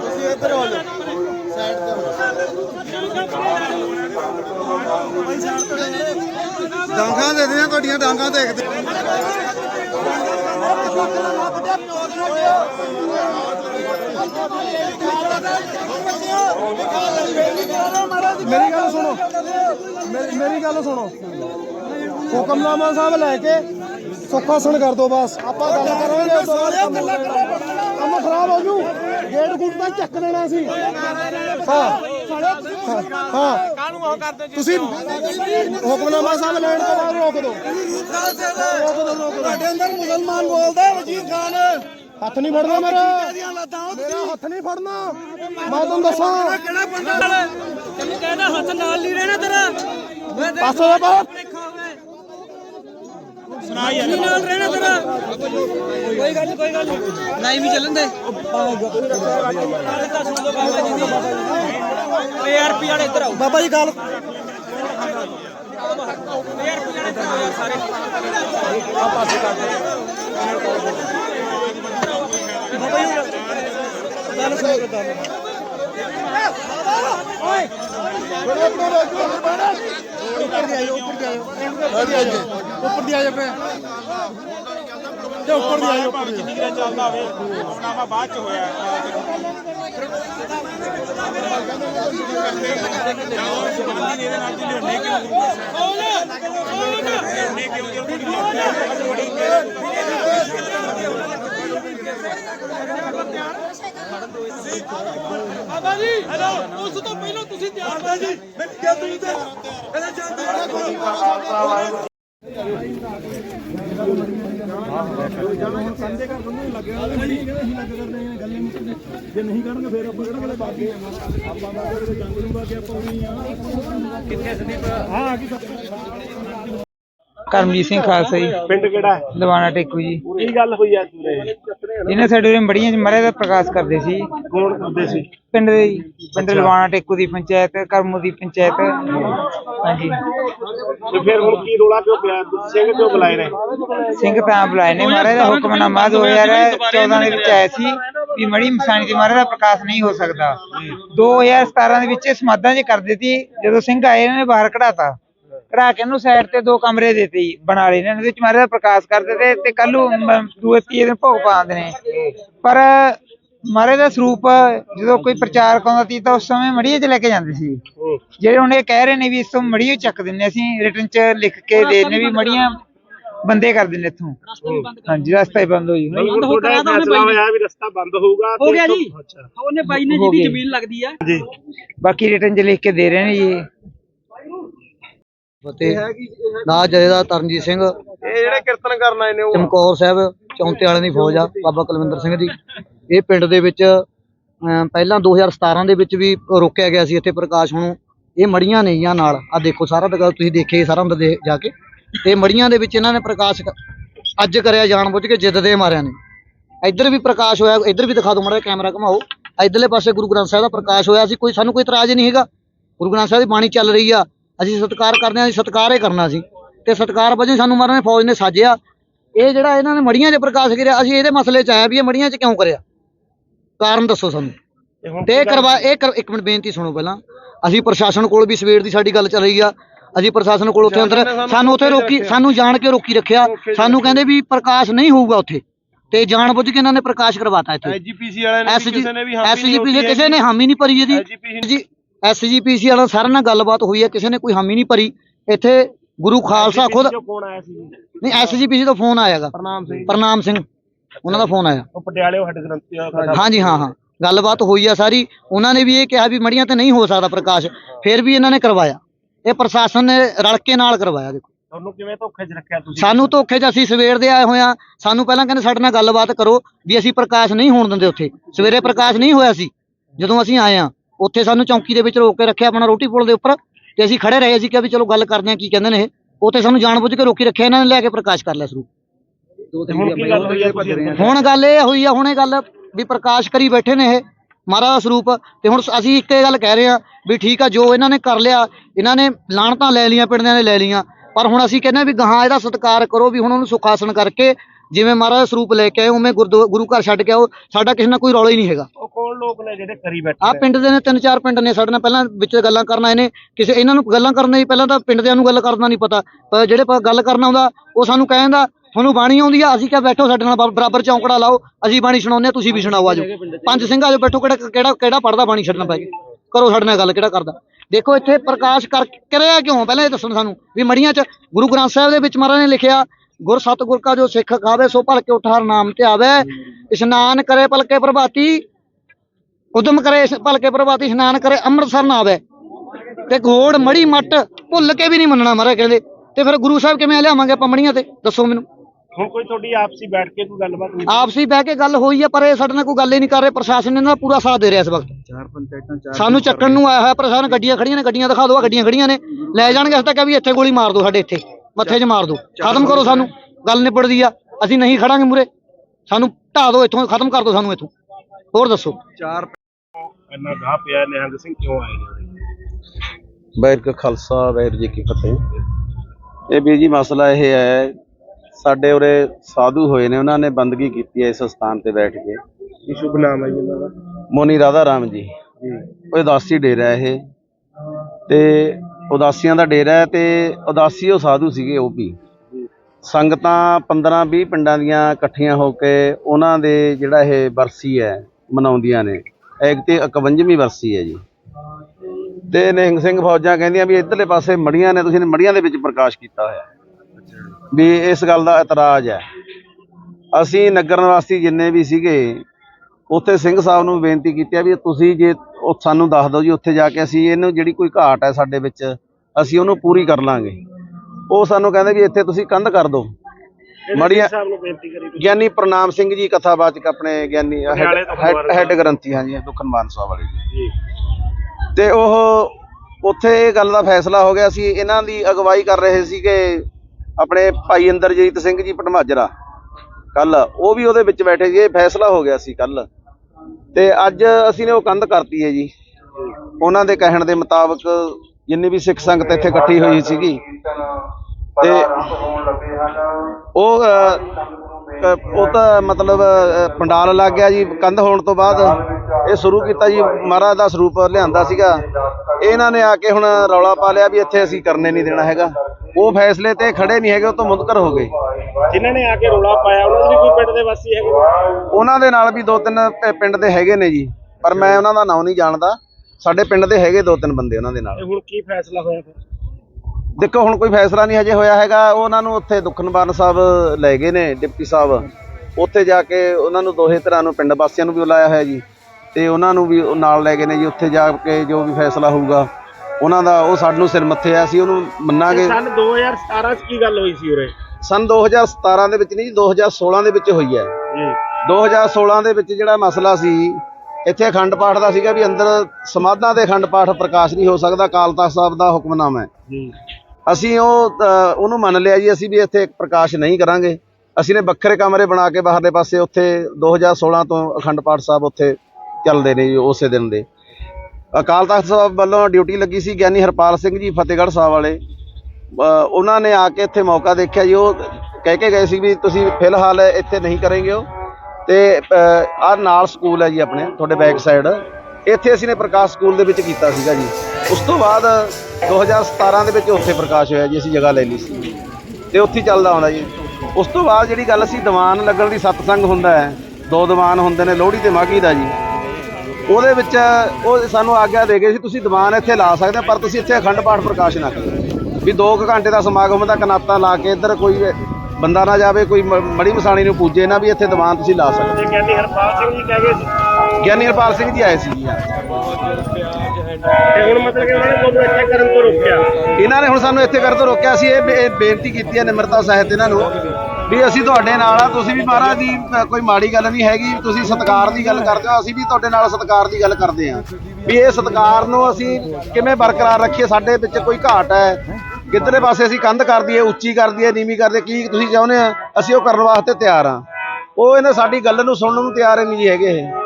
ਤੁਸੀਂ ਇੱਧਰ ਹੋ ਜਾਓ ਸਾਈਡ ਤੇ ਡਾਂਗਾ ਦੇ ਦੀਆਂ ਤੁਹਾਡੀਆਂ ਡਾਂਗਾ ਦੇਖਦੇ। ਮੇਰੀ ਗੱਲ ਸੁਣੋ। ਮੇਰੀ ਗੱਲ ਸੁਣੋ। ਹੁਕਮਨਾਮਾ ਸਾਹਿਬ ਲੈ ਕੇ ਸੁਖਾਸਣ ਕਰ ਦੋ ਬਸ। ਆਪਾਂ ਗੱਲ ਕਰਾਂਗੇ ਉਸ ਤੋਂ ਬਾਅਦ ਕੰਮ ਖਰਾਬ ਹੋ ਜੂ। ਗੇਟ ਗੁੱਟ ਤਾਂ ਚੱਕ ਦੇਣਾ ਸੀ। ਹਾਂ। ਹਾਂ, ਕਾਹਨੂੰ ਉਹ ਕਰਦੇ ਤੁਸੀਂ ਹੁਕਮਨਾਮਾ ਸਾਹਿਬ ਲੈਣ ਤੋਂ ਬਾਅਦ ਰੋਕ ਦਿਓ ਰੋਕ ਦਿਓ ਰੋਕ ਦਿਓ ਤੁਹਾਡੇ ਅੰਦਰ ਮੁਸਲਮਾਨ ਬੋਲਦਾ ਵਜੀਰ ਖਾਨ। ਹੱਥ ਨਹੀਂ ਫੜਨਾ ਮੇਰਾ। ਮੇਰਾ ਹੱਥ ਨਹੀਂ ਫੜਨਾ। ਮੈਂ ਤੁਹਾਨੂੰ ਦੱਸਾਂ। ਕਿਹੜਾ ਬੰਦਾ ਤੈਨੂੰ ਕਹਿੰਦਾ ਹੱਥ ਨਾਲ ਨਹੀਂ ਰਹਿਣਾ ਤੇਰਾ। ਮੈਂ ਤੇ ਪਾਸੇ ਦਾ ਬਾਹਰ। ਸੁਣਾ ਯਾਰ। ਨਾਲ ਰਹਿਣਾ ਤੇਰਾ। ਕੋਈ ਗੱਲ ਕੋਈ ਗੱਲ ਨਹੀਂ ਲਾਈਵ ਵੀ ਚੱਲਣ ਦੇ। ਸੁਣ ਦੋ ਬਾਬਾ ਜੀ ਦੀ। ਓਏ ਯਾਰ ਪੀ ਵਾਲੇ ਇੱਧਰ ਆਓ। ਬਾਬਾ ਜੀ ਗੱਲ। ਗੱਲ ਸੁਣੋ ਕਿਦਾਂ ਉੱਪਰ ਦੀ ਆਇਓ ਉੱਪਰ ਦੀ ਆਇਓ ਉੱਪਰ ਦੀ ਆਇਓ ਉੱਪਰ ਦੀ ਆਇਓ ਪਏ ਤੇ ਉੱਪਰ ਦੀ। ਆਇਓ ਉੱਪਰ ਦੀ ਆਇਓ। ਜਿਹੜਾ ਚੱਲਦਾ ਹੋਵੇ ਹੁਕਮਨਾਮਾ ਬਾਅਦ ਚ ਹੋਇਆ। ਇਹਦੇ ਨਾਲ ਜੀ ਲਿਓਨੇ ਕਿਉਂ ਲਿਓਨੇ ਕਿਉਂ ਜੋ ਤੁਹਾਡੀ ਬਾਬਾ ਜੀ ਹੈਲੋ ਉਸ ਤੋਂ ਪਹਿਲਾਂ ਤੁਸੀਂ ਤਿਆਰ ਹੋ ਜੀ। ਮੈਂ ਕਿਹਾ ਤੁਸੀਂ ਤੇ ਇਹਦਾ ਜਾਂਦੇ ਜੇ ਨਹੀਂ ਕਰਨਗੇ ਫਿਰ ਆਪਾਂ ਕਿਹੜਾ ਵੇਲੇ ਬਾਗੇ ਆਪਾਂ ਬਾਗੇ ਦੇ ਜੰਗ ਨੂੰ ਬਾਗੇ ਆਪਾਂ ਉਹੀ ਆ ਕਿੱਥੇ ਸੰਦੀਪ? ਹਾਂ ਆ ਗਈ ਕਰਮਜੀਤ ਸਿੰਘ ਖਾਲਸਾ ਜੀ। ਪਿੰਡ ਕਿਹੜਾ? ਹੈ ਲਵਾਣਾ ਟੇਕੂ ਜੀ। ਕੀ ਗੱਲ ਹੋਈ ਅੱਜ ਉਰੇ? ਇਹਨੇ ਸਾਡੇ ਉਰੇ ਮੜੀਆਂ ਚ ਮਰੇ ਦਾ ਪ੍ਰਕਾਸ਼ ਕਰਦੇ ਸੀ। ਕੌਣ ਕਰਦੇ ਸੀ? ਪਿੰਡ ਦੇ ਜੀ। ਪਿੰਡ ਲਵਾਣਾ ਟੇਕੂ ਦੀ ਪੰਚਾਇਤ ਕਰਮੂ ਦੀ ਪੰਚਾਇਤ। ਹਾਂਜੀ। ਤੇ ਫਿਰ ਹੁਣ ਕੀ ਰੋਲਾ ਕਿਉਂ ਪਿਆ? ਸਿੰਘ ਕਿਉਂ ਬੁਲਾਏ ਨੇ? ਸਿੰਘ ਤਾਂ ਬੁਲਾਏ ਨੇ। ਮਹਾਰਾਜ ਦਾ ਹੁਕਮਨਾਮਾ 2014 ਦੇ ਵਿੱਚ ਆਇਆ ਸੀ ਵੀ ਮੜੀ ਮਸਾਣੀ ਦੀ ਮਹਾਰਾਜ ਦਾ ਪ੍ਰਕਾਸ਼ ਨਹੀਂ ਹੋ ਸਕਦਾ। 2017 ਦੇ ਵਿੱਚ ਇਹ ਸਮਾਧਾਂ 'ਚ ਕਰਦੇ ਸੀ ਜਦੋਂ ਸਿੰਘ ਆਏ ਇਹਨਾਂ ਨੇ ਬਾਹਰ ਕਢਾਤਾ। ਕਢਾ ਕੇ ਇਹਨੂੰ ਸਾਈਡ ਤੇ ਦੋ ਕਮਰੇ ਦਿੱਤੇ ਜੀ ਬਣਾ ਲਏ ਨੇ ਇਹਦੇ ਵਿੱਚ ਮਹਾਰਾਜ ਦਾ ਪ੍ਰਕਾਸ਼ ਕਰਦੇ ਤੇ ਤੇ ਕੱਲ ਨੂੰ ਦੂਏ ਤੀਏ ਦਿਨ ਭੋਗ ਪਾਉਂਦੇ ਨੇ। ਪਰ ਮਹਾਰਾਜ ਦਾ ਸਰੂਪ ਜਦੋਂ ਕੋਈ ਪ੍ਰਚਾਰਕ ਆਉਂਦਾ ਸੀ ਤਾਂ ਉਸ ਸਮੇਂ ਮੜੀਏ 'ਚ ਲੈ ਕੇ ਜਾਂਦੇ ਸੀ। ਜਿਹੜੇ ਹੁਣ ਇਹ ਕਹਿ ਰਹੇ ਨੇ ਵੀ ਇਸ ਤੋਂ ਮੜੀਓ ਚੱਕ ਦਿੰਨੇ ਅਸੀਂ ਰਿਟਰਨ 'ਚ ਲਿਖ ਕੇ ਦੇ ਦਿੰਨੇ ਵੀ ਮੜੀਆਂ ਬੰਦੇ ਕਰ ਦਿੰਨੇ ਇੱਥੋਂ। ਹਾਂਜੀ ਰਸਤਾ ਹੀ ਬੰਦ ਹੋ ਜੀ। ਹੁਣ ਤੁਹਾਡਾ ਫੈਸਲਾ ਹੋਇਆ ਵੀ ਰਸਤਾ ਬੰਦ ਹੋਊਗਾ ਹੋ ਗਿਆ ਤੇ ਜੀ। ਅੱਛਾ। ਉਹਨੇ ਬਾਈ ਨੇ ਹੋ ਜਿਹਦੀ। ਜ਼ਮੀਨ ਲੱਗਦੀ ਆ। ਜੀ ਬਾਕੀ ਰਿਟਰਨ 'ਚ ਲਿਖ ਕੇ ਦੇ ਰਹੇ ਨੇ ਜੀ। ਫਤਿਹ ਨਾ ਜਥੇਦਾਰ ਤਰਨਜੀਤ ਸਿੰਘ ਇਹ ਜਿਹੜੇ ਕੀਰਤਨ ਕਰਨ ਆਏ ਨੇ ਉਹ ਚਮਕੌਰ ਸਾਹਿਬ ਚੌਂਤੇ ਵਾਲਿਆਂ ਦੀ ਫੌਜ ਆ ਬਾਬਾ ਕੁਲਵਿੰਦਰ ਸਿੰਘ ਦੀ। ਇਹ ਪਿੰਡ ਦੇ ਵਿੱਚ ਅਮ, ਪਹਿਲਾਂ 2017 ਦੇ ਵਿੱਚ ਵੀ ਰੋਕਿਆ ਗਿਆ ਸੀ ਇੱਥੇ ਪ੍ਰਕਾਸ਼ ਨੂੰ। ਇਹ ਮੜੀਆਂ ਨੇਗੀਆਂ ਨਾਲ। ਆ ਦੇਖੋ ਸਾਰਾ ਦਗਾ ਤੁਸੀਂ ਦੇਖੇ ਸਾਰਾ ਅੰਦਰ ਦੇ ਜਾ ਕੇ। ਇਹ ਮੜੀਆਂ ਦੇ ਵਿੱਚ ਇਹਨਾਂ ਨੇ ਪ੍ਰਕਾਸ਼ ਕ- ਅੱਜ ਕਰਿਆ ਜਾਣਬੁੱਝ ਕੇ ਜਿੱਦ ਦੇ ਮਾਰਿਆਂ ਨੇ। ਇੱਧਰ ਵੀ ਪ੍ਰਕਾਸ਼ ਹੋਇਆ ਇੱਧਰ ਵੀ ਦਿਖਾ ਦਿਓ ਮਾੜਾ ਜਿਹਾ ਕੈਮਰਾ ਘਮਾਓ। ਇੱਧਰਲੇ ਪਾਸੇ ਗੁਰੂ ਗ੍ਰੰਥ ਸਾਹਿਬ ਦਾ ਪ੍ਰਕਾਸ਼ ਹੋਇਆ ਸੀ ਕੋਈ ਸਾਨੂੰ ਕੋਈ ਇਤਰਾਜ਼ ਨਹੀਂ ਹੈਗਾ। ਗੁਰੂ ਗ੍ਰੰਥ ਸਾਹਿਬ ਦੀ ਬਾਣੀ ਚੱਲ ਰਹੀ ਆ। ਅਸੀਂ ਸਤਿਕਾਰ ਕਰਦੇ ਹਾਂ ਅਸੀਂ ਸਤਿਕਾਰ ਹੀ ਕਰਨਾ ਸੀ। ਤੇ ਸਤਿਕਾਰ ਵਜੋਂ ਸਾਨੂੰ ਮਾਰਨ ਫੌਜ ਨੇ ਸਾਜਿਆ। ਇਹ ਜਿਹੜਾ ਇਹਨਾਂ ਨੇ ਮੜੀਆਂ 'ਚ ਪ੍ਰਕਾਸ਼ ਕਰਿਆ ਅਸੀਂ ਇਹਦੇ ਮਸਲੇ 'ਚ ਆਏ ਵੀ ਇਹ ਮੜੀਆਂ 'ਚ ਕਿਉਂ ਕਰਿਆ? ਕਾਰਨ ਦੱਸੋ ਸਾਨੂੰ। ਤੇ ਇਹ ਕਰਵਾ ਇਹ ਇੱਕ ਮਿੰਟ ਬੇਨਤੀ ਸੁਣੋ ਪਹਿਲਾਂ। ਅਸੀਂ ਪ੍ਰਸ਼ਾਸਨ ਕੋਲ ਵੀ ਸਵੇਰ ਦੀ ਸਾਡੀ ਗੱਲ ਚੱਲ ਰਹੀ ਆ। ਅਸੀਂ ਪ੍ਰਸ਼ਾਸਨ ਕੋਲ ਉੱਥੇ ਅੰਦਰ ਸਾਨੂੰ ਉੱਥੇ ਰੋਕੀ ਸਾਨੂੰ ਜਾਣ ਕੇ ਰੋਕੀ ਰੱਖਿਆ। ਸਾਨੂੰ ਕਹਿੰਦੇ ਵੀ ਪ੍ਰਕਾਸ਼ ਨਹੀਂ ਹੋਊਗਾ ਉੱਥੇ। ਤੇ ਜਾਣ ਬੁੱਝ ਕੇ ਇਹਨਾਂ ਨੇ ਪ੍ਰਕਾਸ਼ ਕਰਵਾਤਾ ਇੱਥੇ। ਐਜੀਪੀਸੀ ਵਾਲਿਆਂ ਨੇ ਕਿਸੇ ਨੇ ਵੀ ਹਾਮੀ ਐਸਜੀਪੀਸੀ ਕਿਸੇ ਨੇ ਹਾਮੀ ਨਹੀਂ ਭਰੀ ਇਹਦੀ। ਜੀ ਐਸਜੀਪੀਸੀ ਵਾਲਾ ਸਾਰਿਆਂ ਨਾਲ ਗੱਲਬਾਤ ਹੋਈ ਹੈ ਕਿਸੇ ਨੇ ਕੋਈ ਹਾਮੀ ਨਹੀਂ ਭਰੀ। ਇੱਥੇ ਗੁਰੂ ਖਾਲਸਾ ਖੁਦ ਕੌਣ ਆਇਆ ਸੀ ਨਹੀਂ ਐਸਜੀਪੀਸੀ ਤੋਂ ਫੋਨ ਆਇਆਗਾ। ਪ੍ਰਨਾਮ ਸਿੰਘ ਪ੍ਰਨਾਮ ਸਿੰਘ ਉਹਨਾਂ ਦਾ ਫੋਨ ਆਇਆ। ਉਹ ਪਟਿਆਲੇ ਹੈਡ ਗ੍ਰੰਥੀ ਹਾਂਜੀ ਹਾਂ ਹਾਂ। ਗੱਲਬਾਤ ਹੋਈ ਆ ਸਾਰੀ। ਉਹਨਾਂ ਨੇ ਵੀ ਇਹ ਕਿਹਾ ਵੀ ਮੜੀਆਂ ਤੇ ਨਹੀਂ ਹੋ ਸਕਦਾ ਪ੍ਰਕਾਸ਼। ਫਿਰ ਵੀ ਇਹਨਾਂ ਨੇ ਕਰਵਾਇਆ। ਇਹ ਪ੍ਰਸ਼ਾਸਨ ਨੇ ਰਲ ਕੇ ਨਾਲ ਕਰਵਾਇਆ ਦੇਖੋ। ਤੁਹਾਨੂੰ ਕਿਵੇਂ ਧੋਖੇ 'ਚ ਰੱਖਿਆ ਤੁਸੀਂ? ਸਾਨੂੰ ਧੋਖੇ 'ਚ ਅਸੀਂ ਸਵੇਰ ਦੇ ਆਏ ਹੋਏ ਆ। ਸਾਨੂੰ ਪਹਿਲਾਂ ਕਹਿੰਦੇ ਸਾਡੇ ਨਾਲ ਗੱਲਬਾਤ ਕਰੋ ਵੀ ਅਸੀਂ ਪ੍ਰਕਾਸ਼ ਨਹੀਂ ਹੋਣ ਦਿੰਦੇ ਉੱਥੇ। ਸਵੇਰੇ ਪ੍ਰਕਾਸ਼ ਨਹੀਂ ਹੋਇਆ ਸੀ ਜਦੋਂ ਅਸੀਂ ਆਏ ਆ। ਉੱਥੇ ਸਾਨੂੰ ਚੌਂਕੀ ਦੇ ਵਿੱਚ ਰੋਕ ਕੇ ਰੱਖਿਆ ਆਪਣਾ ਰੋਟੀ ਪੁਲ ਦੇ ਉੱਪਰ ਤੇ ਅਸੀਂ ਖੜੇ ਰਹੇ ਅਸੀਂ ਕਿਹਾ ਵੀ ਚਲੋ ਗੱਲ ਕਰਦੇ ਆ ਕੀ ਕਹਿੰਦੇ ਨੇ ਇਹ। ਉੱਥੇ ਸਾਨੂੰ ਜਾਣਬੁੱਝ ਕੇ ਰੋਕੀ ਰੱਖਿਆ ਇਹਨਾਂ ਨੇ ਲੈ ਕੇ ਪ੍ਰਕਾਸ਼ ਕਰ ਲਿਆ ਸ਼ੁਰੂ। ਹੁਣ ਗੱਲ ਇਹ ਹੋਈ ਆ ਹੁਣ ਇਹ ਗੱਲ ਵੀ ਪ੍ਰਕਾਸ਼ ਕਰੀ ਬੈਠੇ ਨੇ ਇਹ ਮਹਾਰਾਜ ਦਾ ਸਰੂਪ। ਤੇ ਹੁਣ ਅਸੀਂ ਇੱਕ ਇਹ ਗੱਲ ਕਹਿ ਰਹੇ ਆ ਵੀ ਠੀਕ ਆ ਜੋ ਇਹਨਾਂ ਨੇ ਕਰ ਲਿਆ ਇਹਨਾਂ ਨੇ ਲਾਣਤਾਂ ਲੈ ਲੀਆਂ ਪਿੰਡਾਂ ਨੇ ਲੈ ਲੀਆਂ ਪਰ ਹੁਣ ਅਸੀਂ ਕਹਿੰਦੇ ਆ ਵੀ ਗਾਹਾਂ ਇਹਦਾ ਸਤਿਕਾਰ ਕਰੋ ਵੀ ਹੁਣ ਉਹਨੂੰ ਸੁਖਾਸਨ ਕਰਕੇ ਜਿਵੇਂ ਮਹਾਰਾਜ ਦਾ ਸਰੂਪ ਲੈ ਕੇ ਆਏ ਉਵੇਂ ਗੁਰਦੁ- ਗੁਰੂ ਘਰ ਛੱਡ ਕੇ ਆਓ ਸਾਡਾ ਕਿਸੇ ਨਾਲ ਕੋਈ ਰੌਲਾ ਹੀ ਨਹੀਂ ਹੈਗਾ। ਉਹ ਕੌਣ ਲੋਕ ਨੇ ਜਿਹੜੇ ਕਰੀ ਬੈਠੇ ਆ ਪਿੰਡ ਦੇ ਨੇ ਤਿੰਨ ਚਾਰ ਪਿੰਡ ਨੇ ਸਾਡੇ ਨਾਲ ਪਹਿਲਾਂ ਵਿੱਚ ਗੱਲਾਂ ਕਰਨ ਆਏ ਨੇ। ਕਿਸੇ ਇਹਨਾਂ ਨੂੰ ਗੱਲਾਂ ਕਰਨ ਦੀ ਪਹਿਲਾਂ ਤਾਂ ਪਿੰਡ ਦਿਆਂ ਨੂੰ ਗੱਲ ਕਰਨਾ ਨਹੀਂ ਪਤਾ। ਪਰ ਜਿਹੜੇ ਪ- ਗੱਲ ਕਰਨਾ ਆਉਂਦਾ ਉਹ ਸਾਨੂੰ ਕਹਿੰਦਾ ਤੁਹਾਨੂੰ ਬਾਣੀ ਆਉਂਦੀ ਆ ਅਸੀਂ ਕਿਹਾ ਬੈਠੋ ਸਾਡੇ ਨਾਲ ਬ- ਬਰਾਬਰ ਚੌਂਕੜਾ ਲਾਓ ਅਸੀਂ ਬਾਣੀ ਸੁਣਾਉਂਦੇ ਆ ਤੁਸੀਂ ਵੀ ਸੁਣਾਓ ਆਜੋ। ਪੰਜ ਸਿੰਘ ਆਜੋ ਬੈਠੋ ਕਿਹੜਾ ਕਿਹੜਾ ਕਿਹੜਾ ਪੜਦਾ ਬਾਣੀ ਛੱਡਣਾ ਪੈ ਗਿਆ ਕਰੋ ਸਾਡੇ ਨਾਲ ਗੱਲ ਕਿਹੜਾ ਕਰਦਾ? ਦੇਖੋ ਇੱਥੇ ਪ੍ਰਕਾਸ਼ ਕਰ ਕਰਿਆ ਕਿਉਂ? ਪਹਿਲਾਂ ਇਹ ਦੱਸਣ ਸਾਨੂੰ ਵੀ ਮੜੀਆਂ 'ਚ ਗੁਰੂ ਗ੍ਰੰਥ ਸਾਹਿਬ ਦੇ ਵਿੱਚ ਮਹਾਰਾਜ ਨੇ ਲਿਖਿਆ ਗੁਰ ਸਤਿਗੁਰ ਕਾ ਜੋ ਸਿੱਖ ਖਾਵੇ ਸੋ ਭਲਕੇ ਉਠ ਹਰ ਨਾਮ ਤੇ ਆਵੇ। ਇਸ਼ਨਾਨ ਕਰੇ ਪਲਕੇ ਪ੍ਰਭਾਤੀ ਉਦਮ ਕਰੇ ਇਸ ਭਲਕੇ ਪ੍ਰਭਾਤੀ ਇਸ਼ਨਾਨ ਕਰੇ ਅੰਮ੍ਰਿਤਸਰ ਨਾ ਆਵੇ। ਤੇ ਘੋੜ ਮੜੀ ਮੱਟ ਭੁੱਲ ਕੇ ਵੀ ਨਹੀਂ ਮੰਨਣਾ ਮਹਾਰਾਜ ਕਹਿੰਦੇ। ਤੇ ਫਿਰ ਗੁਰੂ ਸਾਹਿਬ ਕਿਵੇਂ ਲਿਆਵਾਂਗੇ ਆਪਾਂ ਮੜੀਆਂ ਤੇ? ਦੱਸੋ ਮੈਨੂੰ। ਹੁਣ ਕੋਈ ਤੁਹਾਡੀ ਆਪਸੀ ਬੈਠ ਕੇ ਕੋਈ ਗੱਲਬਾਤ ਨਹੀਂ ਆਪਸੀ ਬਹਿ ਕੇ ਗੱਲ ਹੋਈ ਆ ਪਰ ਇਹ ਸਾਡੇ ਨਾਲ ਕੋਈ ਗੱਲ ਹੀ ਨਹੀਂ ਕਰ ਰਹੇ। ਪ੍ਰਸ਼ਾਸਨ ਇਹਨਾਂ ਦਾ ਪੂਰਾ ਸਾਥ ਦੇ ਰਿਹਾ ਇਸ ਵਕਤ। ਚਾਰ ਪੰਚਾਇਤਾਂ ਸਾਨੂੰ ਚੱਕਣ ਨੂੰ ਆਇਆ ਹੋਇਆ ਪ੍ਰਸ਼ਾਸਨ ਗੱਡੀਆਂ ਖੜੀਆਂ ਨੇ ਗੱਡੀਆਂ ਦਿਖਾ ਦਿਓ ਗੱਡੀਆਂ ਖੜੀਆਂ ਨੇ। ਲੈ ਜਾਣਗੇ ਅਸੀਂ ਤਾਂ ਕਿਹਾ ਵੀ ਇੱਥੇ ਗੋਲੀ ਮਾਰ ਦਿਓ ਸਾਡੇ ਇੱਥੇ। ਮੱਥੇ 'ਚ ਮਾਰ ਦਿਓ ਖਤਮ ਕਰੋ ਸਾਨੂੰ। ਗੱਲ ਨਿਬੜਦੀ ਆ। ਅਸੀਂ ਨਹੀਂ ਖੜਾਂਗੇ ਮੂਰੇ ਸਾਨੂੰ ਢਾ ਦਿਓ ਇੱਥੋਂ ਖਤਮ ਕਰ ਦਿਓ ਸਾਨੂੰ ਇੱਥੋਂ। ਹੋਰ ਦੱਸੋ। ਇੰਨਾ ਗਾਹ ਪਿਆ ਨਿਹੰਗ ਸਿੰਘ ਕਿਉਂ ਆਏ ਨੇ? ਵਾਹਿਗੁਰੂ ਕਾ ਖਾਲਸਾ ਵਾਹਿਗੁਰੂ ਜੀ ਕੀ ਫਤਿਹ। ਇਹ ਵੀ ਜੀ ਮਸਲਾ ਇਹ ਹੈ ਸਾਡੇ ਉਰੇ ਸਾਧੂ ਹੋਏ ਨੇ ਉਹਨਾਂ ਨੇ ਬੰਦਗੀ ਕੀਤੀ ਹੈ ਇਸ ਸਥਾਨ ਤੇ ਬੈਠ ਕੇ। ਕੀ ਸ਼ੁਭ ਨਾਮ ਹੈ ਜੀ ਉਹਨਾਂ ਦਾ? ਮੋਨੀ ਰਾਧਾ ਰਾਮ ਜੀ। ਉਹ ਉਦਾਸੀ ਡੇਰਾ ਇਹ। ਤੇ ਉਦਾਸੀਆਂ ਦਾ ਡੇਰਾ ਹੈ ਤੇ ਉਦਾਸੀ ਉਹ ਸਾਧੂ ਸੀਗੇ ਉਹ ਵੀ। ਸੰਗਤਾਂ 15 20 ਪਿੰਡਾਂ ਦੀਆਂ ਇਕੱਠੀਆਂ ਹੋ ਕੇ ਉਹਨਾਂ ਦੇ ਜਿਹੜਾ ਇਹ ਵਰਸੀ ਹੈ ਮਨਾਉਂਦੀਆਂ ਨੇ। ਇੱਕ ਤੇ 51ਵੀਂ ਵਰਸੀ ਹੈ ਜੀ। ਤੇ ਨਿਹੰਗ ਸਿੰਘ ਫੌਜਾਂ ਕਹਿੰਦੀਆਂ ਵੀ ਇਧਰਲੇ ਪਾਸੇ ਮੜੀਆਂ ਨੇ ਤੁਸੀਂ ਮੜੀਆਂ ਦੇ ਵਿੱਚ ਪ੍ਰਕਾਸ਼ ਕੀਤਾ ਹੋਇਆ। ਵੀ ਇਸ ਗੱਲ ਦਾ ਇਤਰਾਜ਼ ਹੈ। ਅਸੀਂ ਨਗਰ ਨਿਵਾਸੀ ਜਿੰਨੇ ਵੀ ਸੀਗੇ ਉੱਥੇ ਸਿੰਘ ਸਾਹਿਬ ਨੂੰ ਬੇਨਤੀ ਕੀਤੀ ਆ ਵੀ ਤੁਸੀਂ ਜੇ ਉਹ ਸਾਨੂੰ ਦੱਸ ਦਿਓ ਜੀ ਉੱਥੇ ਜਾ ਕੇ ਅਸੀਂ ਇਹਨੂੰ ਜਿਹੜੀ ਕੋਈ ਘਾਟ ਹੈ ਸਾਡੇ ਵਿੱਚ ਅਸੀਂ ਉਹਨੂੰ ਪੂਰੀ ਕਰ ਲਾਂਗੇ। ਉਹ ਸਾਨੂੰ ਕਹਿੰਦੇ ਵੀ ਇੱਥੇ ਤੁਸੀਂ ਕੰਧ ਕਰ ਦਿਓ। ਮੜੀਆਂ-? ਗਿਆਨੀ ਪ੍ਰਨਾਮ ਸਿੰਘ ਜੀ ਕਥਾਵਾਚਕ ਆਪਣੇ ਗਿਆਨੀ ਹੈਡ- ਗ੍ਰੰਥੀ ਹਾਂਜੀ ਦੁਖਨਮਾਨ ਸਾਹਿਬ ਵਾਲੇ ਜੀ। ਜੀ। ਤੇ ਉਹ ਉੱਥੇ ਇਹ ਗੱਲ ਦਾ ਫੈਸਲਾ ਹੋ ਗਿਆ ਸੀ ਇਹਨਾਂ ਦੀ ਅਗਵਾਈ ਕਰ ਰਹੇ ਸੀਗੇ ਆਪਣੇ ਭਾਈ ਇੰਦਰਜੀਤ ਸਿੰਘ ਜੀ ਪਟਮਾਜਰਾ। ਕੱਲ ਉਹ ਵੀ ਉਹਦੇ ਵਿੱਚ ਬੈਠੇ ਸੀ ਇਹ ਫੈਸਲਾ ਹੋ ਗਿਆ ਸੀ ਕੱਲ ਤੇ ਅੱਜ ਅਸੀਂ ਨੇ ਉਹ ਕੰਧ ਕਰਤੀ ਹੈ ਜੀ। ਉਹਨਾਂ ਦੇ ਕਹਿਣ ਦੇ ਮੁਤਾਬਕ ਜਿੰਨੀ ਵੀ ਸਿੱਖ ਸੰਗਤ ਇੱਥੇ ਇਕੱਠੀ ਹੋਈ ਸੀਗੀ, ਤੇ ਉਹ ਉਹ ਤਾਂ ਮਤਲਬ ਪੰਡਾਲ ਲੱਗ ਗਿਆ ਜੀ, ਕੰਧ ਹੋਣ ਤੋਂ ਬਾਅਦ ਇਹ ਸ਼ੁਰੂ ਕੀਤਾ ਜੀ, ਮਹਾਰਾਜ ਦਾ ਸਰੂਪ ਲਿਆਂਦਾ ਸੀਗਾ। ਇਹਨਾਂ ਨੇ ਆ ਕੇ ਹੁਣ ਰੌਲਾ ਪਾ ਲਿਆ ਵੀ ਇੱਥੇ ਅਸੀਂ ਕਰਨੇ ਨਹੀਂ ਦੇਣਾ ਹੈਗਾ। ਉਹ ਫੈਸਲੇ ਤੇ ਖੜੇ ਨਹੀਂ ਹੈਗੇ, ਉਹ ਤੋਂ ਮੁਨਕਰ ਹੋ ਗਏ। ਜਿਨ੍ਹਾਂ ਨੇ ਆ ਕੇ ਰੋਲਾ ਪਾਇਆ ਉਹਨਾਂ ਦੇ ਵੀ ਕੋਈ ਪਿੰਡ ਦੇ ਵਾਸੀ ਹੈਗੇ? ਉਹਨਾਂ ਦੇ ਨਾਲ ਵੀ ਦੋ ਤਿੰਨ ਪਿੰਡ ਦੇ ਹੈਗੇ ਨੇ ਜੀ ਪਰ ਮੈਂ ਉਹਨਾਂ ਦਾ ਨਾਮ ਨਹੀਂ ਜਾਣਦਾ। ਸਾਡੇ ਪਿੰਡ ਦੇ ਹੈਗੇ ਦੋ ਤਿੰਨ ਬੰਦੇ ਉਹਨਾਂ ਦੇ ਨਾਲ। ਹੁਣ ਕੀ ਫੈਸਲਾ ਹੋਇਆ ਫਿਰ? ਦੇਖੋ ਹੁਣ ਕੋਈ ਫੈਸਲਾ ਨਹੀਂ ਹਜੇ ਹੋਇਆ ਹੈਗਾ। ਉਹਨਾਂ ਨੂੰ ਉੱਥੇ ਦੁਖਨਿਵਾਰਨ ਸਾਹਿਬ ਲੈ ਗਏ ਨੇ ਡਿਪਟੀ ਸਾਹਿਬ। ਉੱਥੇ ਜਾ ਕੇ ਉਹਨਾਂ ਨੂੰ ਦੋਹੇ ਤਰ੍ਹਾਂ ਨੂੰ ਪਿੰਡ ਵਾਸੀਆਂ ਨੂੰ ਵੀ ਬੁਲਾਇਆ ਹੋਇਆ ਜੀ। ਤੇ ਉਹਨਾਂ ਨੂੰ ਵੀ ਨਾਲ ਲੈ ਗਏ ਨੇ ਜੀ। ਉੱਥੇ ਜਾ ਕੇ ਜੋ ਵੀ ਫੈਸਲਾ ਹੋਊਗਾ ਉਹਨਾਂ ਦਾ ਉਹ ਸਾਨੂੰ ਸਿਰ ਮੱਥੇ ਆ ਅਸੀਂ ਉਹਨੂੰ ਮੰਨਾਂਗੇ। ਸਨ 2017 ਚ ਕੀ ਗੱਲ ਹੋਈ ਸੀ ਉਰੇ? ਸਨ 2017 ਦੇ ਵਿੱਚ ਨਹੀਂ ਜੀ 2016 ਦੇ ਵਿੱਚ ਹੋਈ ਹੈ। ਜੀ। 2016 ਦੇ ਵਿੱਚ ਜਿਹੜਾ ਮਸਲਾ ਸੀ ਇੱਥੇ ਅਖੰਡ ਪਾਠ ਦਾ ਸੀਗਾ ਵੀ ਅੰਦਰ ਸਮਾਧਾਂ ਦੇ ਅਖੰਡ ਪਾਠ ਪ੍ਰਕਾਸ਼ ਨਹੀਂ ਹੋ ਸਕਦਾ ਅਕਾਲ ਤਖਤ ਸਾਹਿਬ ਦਾ ਹੁਕਮਨਾਮਾ ਹੈ। ਜੀ। ਅਸੀਂ ਉਹ ਉਹਨੂੰ ਮੰਨ ਲਿਆ ਜੀ ਅਸੀਂ ਵੀ ਇੱਥੇ ਪ੍ਰਕਾਸ਼ ਨਹੀਂ ਕਰਾਂਗੇ। ਅਸੀਂ ਨੇ ਵੱਖਰੇ ਕਮਰੇ ਬਣਾ ਕੇ ਬਾਹਰਲੇ ਪਾਸੇ ਉੱਥੇ 2016 ਤੋਂ ਅਖੰਡ ਪਾਠ ਸਾਹਿਬ ਉੱਥੇ ਚੱਲਦੇ ਨੇ ਜੀ ਉਸੇ ਦਿਨ ਦੇ। ਅਕਾਲ ਤਖਤ ਸਾਹਿਬ ਵੱਲੋਂ ਡਿਊਟੀ ਲੱਗੀ ਸੀ ਗਿਆਨੀ ਹਰਪਾਲ ਸਿੰਘ ਜੀ ਫਤਿਹਗੜ੍ਹ ਸਾਹਿਬ ਵਾਲੇ। ਉਹਨਾਂ ਨੇ ਆ ਕੇ ਇੱਥੇ ਮੌਕਾ ਦੇਖਿਆ ਜੀ। ਉਹ ਕਹਿ ਕੇ ਗਏ ਸੀ ਵੀ ਤੁਸੀਂ ਫਿਲਹਾਲ ਇੱਥੇ ਨਹੀਂ ਕਰੇਂਗੇ ਉਹ। ਤੇ ਆ ਨਾਲ ਸਕੂਲ ਹੈ ਜੀ ਆਪਣੇ, ਤੁਹਾਡੇ ਬੈਕ ਸਾਈਡ। ਇੱਥੇ ਅਸੀਂ ਨੇ ਪ੍ਰਕਾਸ਼ ਸਕੂਲ ਦੇ ਵਿੱਚ ਕੀਤਾ ਸੀਗਾ ਜੀ। ਉਸ ਤੋਂ ਬਾਅਦ 2017 ਦੇ ਵਿੱਚ ਉੱਥੇ ਪ੍ਰਕਾਸ਼ ਹੋਇਆ ਜੀ, ਅਸੀਂ ਜਗ੍ਹਾ ਲੈ ਲਈ ਸੀ। ਤੇ ਉੱਥੇ ਚੱਲਦਾ ਆਉਂਦਾ ਜੀ। ਉਸ ਤੋਂ ਬਾਅਦ ਜਿਹੜੀ ਗੱਲ ਸੀ ਦੀਵਾਨ ਲੱਗਣ ਦੀ ਸਤਸੰਗ ਹੁੰਦਾ ਹੈ, ਦੋ ਦੀਵਾਨ ਹੁੰਦੇ ਨੇ, ਲੋਹੜੀ ਤੇ ਮਾਘੀ ਦਾ ਜੀ। ਉਹਦੇ ਵਿੱਚ ਉਹ ਸਾਨੂੰ ਆਗਿਆ ਦੇ ਗਏ ਸੀ, ਤੁਸੀਂ ਦੀਵਾਨ ਇੱਥੇ ਲਾ ਸਕਦੇ ਪਰ ਤੁਸੀਂ ਇੱਥੇ ਅਖੰਡ ਪਾਠ ਪ੍ਰਕਾਸ਼ ਨਾ ਕਰੋ। ਵੀ 2 ਘੰਟੇ ਦਾ ਸਮਾਗਮ ਦਾ ਕਨਾਤਾ ਲਾ ਕੇ ਇੱਧਰ ਕੋਈ ਬੰਦਾ ਨਾ ਜਾਵੇ ਕੋਈ ਮੜੀ ਮਸਾਣੀ ਨੂੰ ਪੂਜੇ ਨਾ ਵੀ ਇੱਥੇ ਦੀਵਾਨ ਤੁਸੀਂ ਲਾ ਸਕਦੇ ਕਹਿੰਦੀ ਹਰਪਾਲ ਸਿੰਘ ਜੀ ਕਹਿ ਗਏ ਸੀ। ਗਿਆਨੀ ਹਰਪਾਲ ਸਿੰਘ ਜੀ ਆਏ ਸੀ। ਜੀ ਹੁਣ ਮਤਲਬ ਕਿ ਉਹਨਾਂ ਨੇ ਤੁਹਾਨੂੰ ਇੱਥੇ ਕਰਨ ਤੋਂ ਰੋਕਿਆ। ਇਹਨਾਂ ਨੇ ਹੁਣ ਸਾਨੂੰ ਇੱਥੇ ਕਰ ਤੋਂ ਰੋਕਿਆ ਸੀ। ਇਹ ਬੇਨਤੀ ਕੀਤੀ ਹੈ ਨਿਮਰਤਾ ਸਹਿਤ ਇਹਨਾਂ ਨੂੰ। ਵੀ ਅਸੀਂ ਤੁਹਾਡੇ ਨਾਲ ਆ ਤੁਸੀਂ ਵੀ ਮਹਾਰਾਜ ਦੀ ਅ, ਕੋਈ ਮਾੜੀ ਗੱਲ ਨਹੀਂ ਹੈਗੀ ਤੁਸੀਂ ਸਤਿਕਾਰ ਦੀ ਗੱਲ ਕਰਦੇ ਹੋ ਅਸੀਂ ਵੀ ਤੁਹਾਡੇ ਨਾਲ ਸਤਿਕਾਰ ਦੀ ਗੱਲ ਕਰਦੇ ਹਾਂ। ਵੀ ਇਹ ਸਤਿਕਾਰ ਨੂੰ ਅਸੀਂ ਕਿਵੇਂ ਬਰਕਰਾਰ ਰੱਖੀਏ ਸਾਡੇ ਵਿੱਚ ਕੋਈ ਘਾਟ ਹੈ। ਕਿੱਧਰੇ ਪਾਸੇ ਅਸੀਂ ਕੰਧ ਕਰ ਦਈਏ ਉੱਚੀ ਕਰ ਦਈਏ ਨੀਵੀਂ ਕਰ ਦਈਏ ਕੀ ਤੁਸੀਂ ਚਾਹੁੰਦੇ ਆ ਅਸੀਂ ਉਹ ਕਰਨ ਵਾਸਤੇ ਤਿਆਰ ਆ ਉਹ ਇਹਨੇ ਸਾਡੀ ਗੱਲ ਨੂੰ ਸੁਣਨ ਨੂੰ ਤਿਆਰ ਹੀ ਨਹੀਂ ਜੀ ਹੈਗੇ ਇਹ।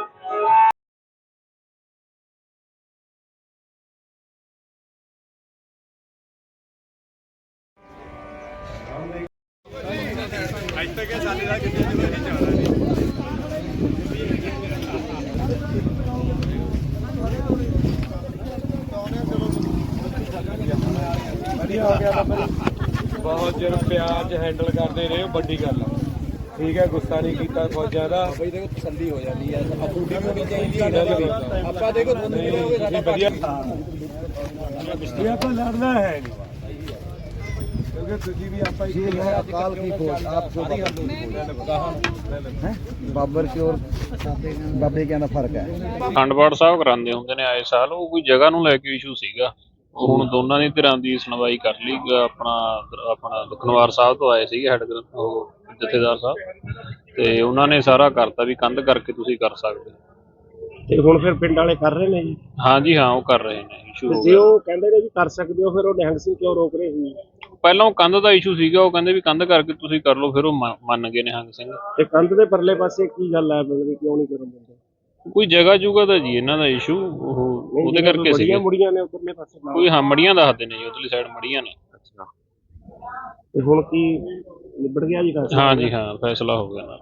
ਟੁੱਟ ਗਿਆ ਸਾਡੇ ਦਾ ਕਿਤੇ ਜਦੋਂ ਨਹੀਂ ਜਾਣਾ ਨਹੀਂ। ਬਹੁਤ ਚਿਰ ਪਿਆਰ ਚ ਹੈਂਡਲ ਕਰਦੇ ਰਹੇ ਉਹ ਵੱਡੀ ਗੱਲ ਆ। ਠੀਕ ਹੈ ਗੁੱਸਾ ਨਹੀਂ ਕੀਤਾ ਫੌਜਾਂ ਦਾ ਬਈ ਦੇਖੋ ਤਸੱਲੀ ਹੋ ਜਾਂਦੀ ਹੈ ਆਪੂਡੀ ਹੋਣੀ ਚਾਹੀਦੀ ਹੈ ਆਪਾਂ ਦੇਖੋ ਤੁਹਾਨੂੰ ਕੀ ਹੋਗੇ ਸਾਡਾ ਵਧੀਆ। ਇਹ ਆਪਾਂ ਲੜਨਾ ਹੈ ਨਹੀਂ। ਕਿਉਂਕਿ ਤੁਸੀਂ ਵੀ ਆਪਾਂ ਹੀ ਅਕਾਲ ਕੀ ਫੌਜ ਆਪ ਸੋ ਬਾਬਰ ਕੀ ਔਰ ਬਾਬੇ ਕੀ ਦਾ ਫ਼ਰਕ ਹੈ। ਅਖੰਡ ਪਾਠ ਸਾਹਿਬ ਕਰਾਉਂਦੇ ਹੁੰਦੇ ਨੇ ਆਏ ਸਾਲ ਉਹ ਕੋਈ ਜਗ੍ਹਾ ਨੂੰ ਲੈ ਕੇ ਇਸ਼ੂ ਸੀਗਾ। ਉਹ ਹੁਣ ਦੋਨਾਂ ਦੀ ਧਿਰਾਂ ਦੀ ਸੁਣਵਾਈ ਕਰ ਲਈ ਗ- ਆਪਣਾ ਆਪਣਾ ਦੁਖਨਵਾਰ ਸਾਹਿਬ ਤੋਂ ਆਏ ਸੀਗੇ ਹੈਡ ਉਹ ਜਥੇਦਾਰ ਸਾਹਿਬ। ਤੇ ਉਹਨਾਂ ਨੇ ਸਾਰਾ ਕਰਤਾ ਵੀ ਕੰਧ ਕਰਕੇ ਤੁਸੀਂ ਕਰ ਸਕਦੇ ਹੋ। ਤੇ ਹੁਣ ਫਿਰ ਪਿੰਡ ਵਾਲੇ ਕਰ ਰਹੇ ਨੇ ਜੀ? ਹਾਂਜੀ ਹਾਂ ਉਹ ਕਰ ਰਹੇ ਨੇ ਇਸ਼ੂ ਹੋ ਜੇ ਗਿਆ। ਉਹ ਕਹਿੰਦੇ ਨੇ ਵੀ ਕਰ ਸਕਦੇ ਹੋ ਫਿਰ ਉਹ ਨਿਹੰਗ ਸਿੰਘ ਕਿਉਂ ਰੋਕ ਰਹੇ ਸੀ? ਪਹਿਲਾਂ ਕੰਧ ਦਾ ਇਸ਼ੂ ਸੀਗਾ ਉਹ ਕਹਿੰਦੇ ਵੀ ਕੰਧ ਕਰਕੇ ਤੁਸੀਂ ਕਰ ਲਓ ਫਿਰ ਉਹ ਮੰਨ- ਮੰਨ ਗਏ ਨੇ ਹੰਗ ਸਿੰਘ। ਤੇ ਕੰਧ ਦੇ ਪਰਲੇ ਪਾਸੇ ਕੀ ਗੱਲ ਹੈ ਮਤਲਬ ਕਿ ਕਿਉਂ ਨਹੀਂ ਕਰਨ ਦਿੰਦੇ? ਕੋਈ ਜਗ੍ਹਾ ਜੁਗਾ ਦਾ ਜੀ ਇਹਨਾਂ ਦਾ ਇਸ਼ੂ ਉਹ ਉਹਦੇ ਕਰਕੇ ਸੀਗਾ। ਬੜੀਆਂ ਮੁੜੀਆਂ ਨੇ ਉਪਰਲੇ ਪਾਸੇ ਨਾਲ। ਕੋਈ ਹਾਂ ਮੜੀਆਂ ਦੱਸਦੇ ਨੇ ਜੀ ਉਧਰਲੀ ਸਾਈਡ ਮੜੀਆਂ ਨੇ। ਤੇ ਹੁਣ ਕੀ ਨਿਬੜ ਗਿਆ ਜੀ ਗੱਲ ਹਾਂਜੀ ਹਾਂ ਫੈਸਲਾ ਹੋ ਗਿਆ ਨਾਲ।